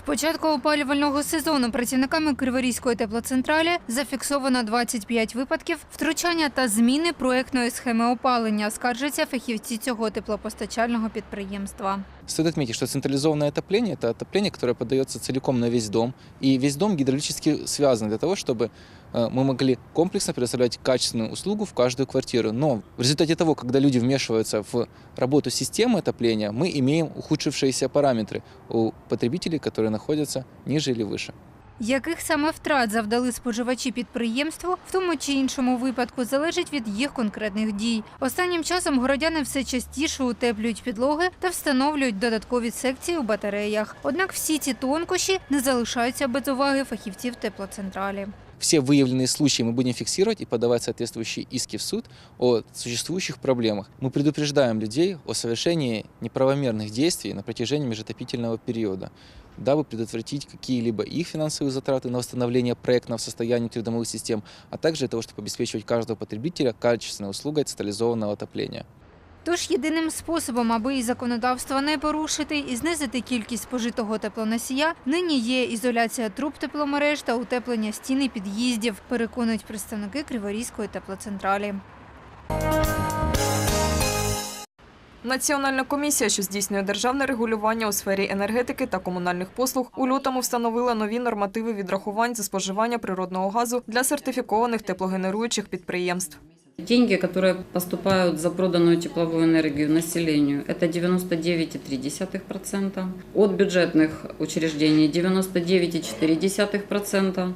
початку опалювального сезону працівниками Криворізької теплоцентралі зафіксовано 25 випадків втручання та зміни проектної схеми опалення, скаржаться фахівці цього теплопостачального підприємства. Стоит отметить, что централизованное отопление – это отопление, которое подается целиком на весь дом. И весь дом гидравлически связан для того, чтобы э, мы могли комплексно предоставлять качественную услугу в каждую квартиру. Но в результате того, когда люди вмешиваются в работу системы отопления, мы имеем ухудшившиеся параметры у потребителей, которые находятся ниже или выше. яких саме втрат завдали споживачі підприємству, в тому чи іншому випадку, залежить від їх конкретних дій. Останнім часом городяни все частіше утеплюють підлоги та встановлюють додаткові секції у батареях. Однак всі ці тонкощі не залишаються без уваги фахівців теплоцентралі. Все выявленные случаи мы будем фиксировать и подавать соответствующие иски в суд о существующих проблемах. Мы предупреждаем людей о совершении неправомерных действий на протяжении межотопительного периода, дабы предотвратить какие-либо их финансовые затраты на восстановление проектного состояния трудомовых систем, а также для того, чтобы обеспечивать каждого потребителя качественной услугой централизованного отопления. Тож єдиним способом, аби і законодавство не порушити і знизити кількість спожитого теплоносія, нині є ізоляція труб тепломереж та утеплення стін і під'їздів, переконують представники Криворізької теплоцентралі. Національна комісія, що здійснює державне регулювання у сфері енергетики та комунальних послуг, у лютому встановила нові нормативи відрахувань за споживання природного газу для сертифікованих теплогенеруючих підприємств. Деньги, которые поступают за проданную тепловую энергию населению, это 99,3%. От бюджетных учреждений 99,4%.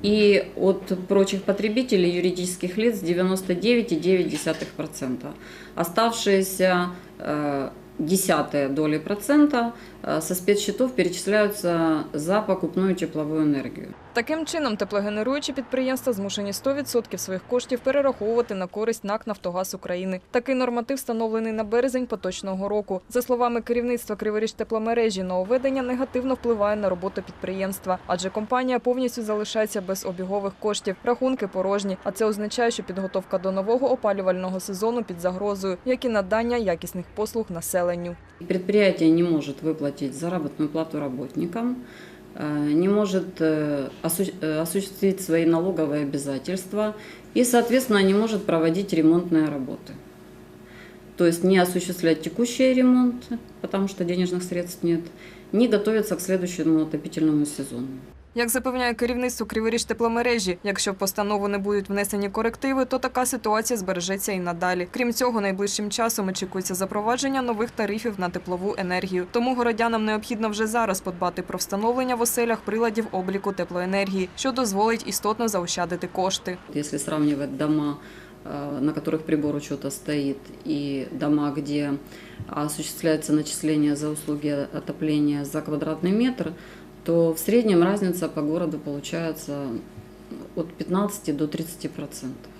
И от прочих потребителей юридических лиц 99,9%. Оставшиеся э, десятые доли процента э, со спецсчетов перечисляются за покупную тепловую энергию. Таким чином, теплогенеруючі підприємства змушені 100% своїх коштів перераховувати на користь НАК «Нафтогаз України». Такий норматив встановлений на березень поточного року. За словами керівництва Криворіжтепломережі, нововведення негативно впливає на роботу підприємства, адже компанія повністю залишається без обігових коштів, рахунки порожні. А це означає, що підготовка до нового опалювального сезону під загрозою, як і надання якісних послуг населенню. Предприятие не может выплатить заработную плату работникам, э, не может э, осу- э, осуществить свои налоговые обязательства и, соответственно, не может проводить ремонтные работы. То есть не осуществлять текущий ремонт, потому что денежных средств нет, не готовиться к следующему отопительному сезону. Як запевняє керівництво Криворіжтепломережі, якщо в постанову не будуть внесені корективи, то така ситуація збережеться і надалі. Крім цього, найближчим часом очікується запровадження нових тарифів на теплову енергію. Тому городянам необхідно вже зараз подбати про встановлення в оселях приладів обліку теплоенергії, що дозволить істотно заощадити кошти. Если сравнивать дома, э, на которых прибор учета стоит, и дома, где осуществляется начисление за услуги отопления за квадратный метр, то в среднем разница по городу получается от 15 до 30 процентов.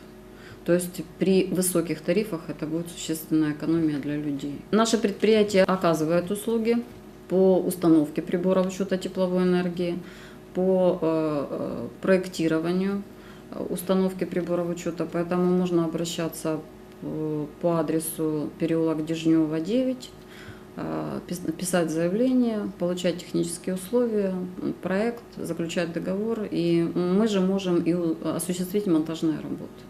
То есть при высоких тарифах это будет существенная экономия для людей. Наше предприятие оказывает услуги по установке приборов учета тепловой энергии, по э, э, проектированию э, установки приборов учета, поэтому можно обращаться по адресу переулок Дежнева 9, э, пис- писать заявление, получать технические условия, м, проект, заключать договор, и мы же можем и у- осуществить монтажные работы.